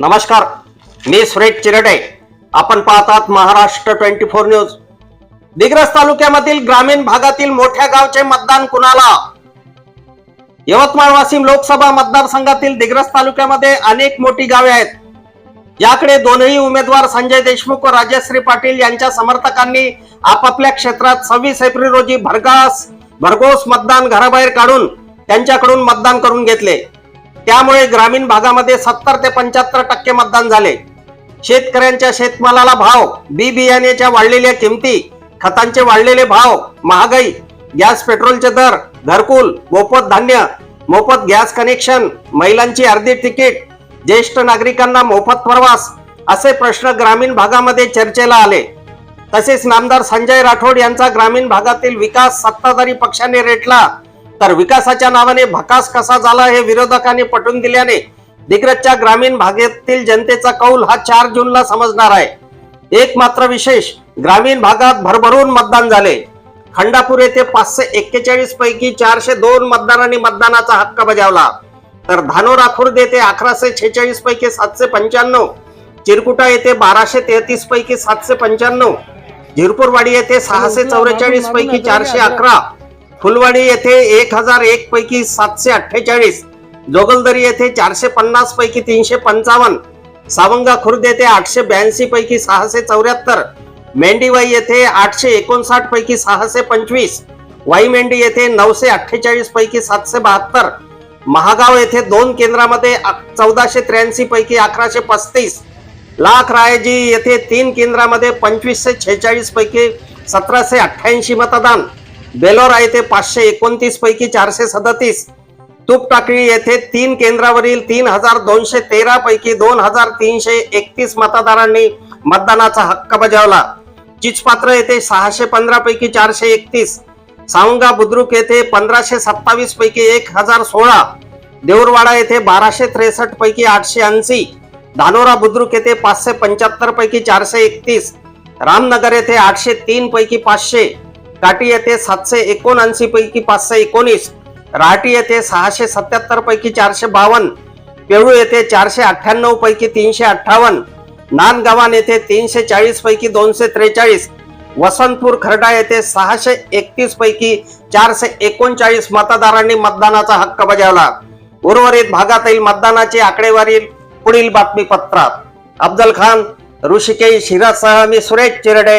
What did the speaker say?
नमस्कार मी सुरेश चिरडे. आपण पाहतात Maharashtra twenty four news. Digras तालुक्यामधील ग्रामीण भागातील मोठ्या गावचे मतदान कुणाला? यवतमाळ वाशिम लोकसभा मतदारसंघातील दिग्रस तालुक्यामध्ये अनेक मोठी गावे आहेत. याकडे दोनही उमेदवार संजय देशमुख व राजश्री पाटील यांच्या समर्थकांनी आपापल्या क्षेत्रात सव्वीस एप्रिल रोजी भरघास भरघोस मतदान घराबाहेर काढून त्यांच्याकडून मतदान करून घेतले. त्यामुळे ग्रामीण भागामध्ये सत्तर ते पंच्याहत्तर टक्के मतदान झाले. शेतकऱ्यांच्या शेतमालाला भाव बी बियाण्याच्या वाढलेल्या किमती खतांचे वाढलेले भाव महागाई गॅस पेट्रोलचे दर घरकुल मोफत धान्य मोफत गॅस कनेक्शन महिलांची अर्धी तिकीट ज्येष्ठ नागरिकांना मोफत प्रवास असे प्रश्न ग्रामीण भागामध्ये चर्चेला आले. तसेच नामदार संजय राठोड यांचा ग्रामीण भागातील विकास सत्ताधारी पक्षाने रेटला. तर विकासाच्या नावाने भकास कसा झाला हे विरोधकांनी पटवून दिल्याने दिग्रजच्या ग्रामीण भागातील जनतेचा कौल हा चार जूनला समजणार आहे. एक मात्र विशेष ग्रामीण भागात भरभरून मतदान झाले. खंडापूर येथे पाचशे एक्केचाळीस पैकी चारशे दोन मतदारांनी मतदानाचा हक्क बजावला. तर धानोरा खुर्द येथे अकराशे छेचाळीस पैकी सातशे पंच्याण्णव चिरकुटा येथे बाराशे तेहतीस पैकी सातशे पंच्याण्णव झिरपूरवाडी येथे सहाशे चौवेचाळीस पैकी चारशे अकरा फुलवाडी येथे एक हजार एक पैकी सातशे अठ्ठेचाळीस जोगलदरी येथे चारशे पन्नास पैकी तीनशे पंचावन्न सावंगा खुर्द येथे आठशे ब्याऐंशी पैकी सहाशे चौऱ्याहत्तर मेंढीवाई येथे आठशे एकोणसाठ पैकी सहाशे पंचवीस वाईमेंढी येथे नऊशे अठ्ठेचाळीस पैकी सातशे बहात्तर महागाव येथे दोन केंद्रामध्ये चौदाशे त्र्याऐंशी पैकी अकराशे पस्तीस लाख रायजी येथे तीन केंद्रामध्ये पंचवीसशे छेचाळीस पैकी सतराशे अठ्ठ्याऐंशी मतदान बेलोरा येथे पाचशे एकोणतीस पैकी चारशे सदतीस. तुपटाकळी येथे तीन केंद्रावरील तीन हजार दोनशे तेरा पैकी दोन हजार तीनशे एकतीस मतदारांनी मतदानाचा हक्क बजावला. चिचपात्र येथे सहाशे पंधरा पैकी चारशे एकतीस. सावंगा बुद्रुक येथे पंधराशे सत्तावीस पैकी एक हजार सोळा. देऊरवाडा येथे बाराशे त्रेसष्ट पैकी आठशे ऐंशी. धानोरा बुद्रुक येथे पाचशे पंच्याहत्तर पैकी चारशे एकतीस. रामनगर येथे आठशे तीन पैकी पाचशे. काटी येथे सातशे एकोणऐंशी पैकी पाचशे एकोणीस राहटी येथे सहाशे सत्याहत्तर पैकी चारशे बावन्न पेळू येथे चारशे अठ्ठ्याण्णव पैकी तीनशे अठ्ठावन्न नांदगावान येथे तीनशे चाळीस पैकी दोनशे त्रेचाळीस वसंतपूर खरडा येथे सहाशे एकतीस पैकी चारशे एकोणचाळीस मतदारांनी मतदानाचा हक्क बजावला. उर्वरित भागातील मतदानाची आकडेवारी पुढील बातमीपत्रात. अफजल खान ऋषिकेश हिरासह मी Suresh Chirde.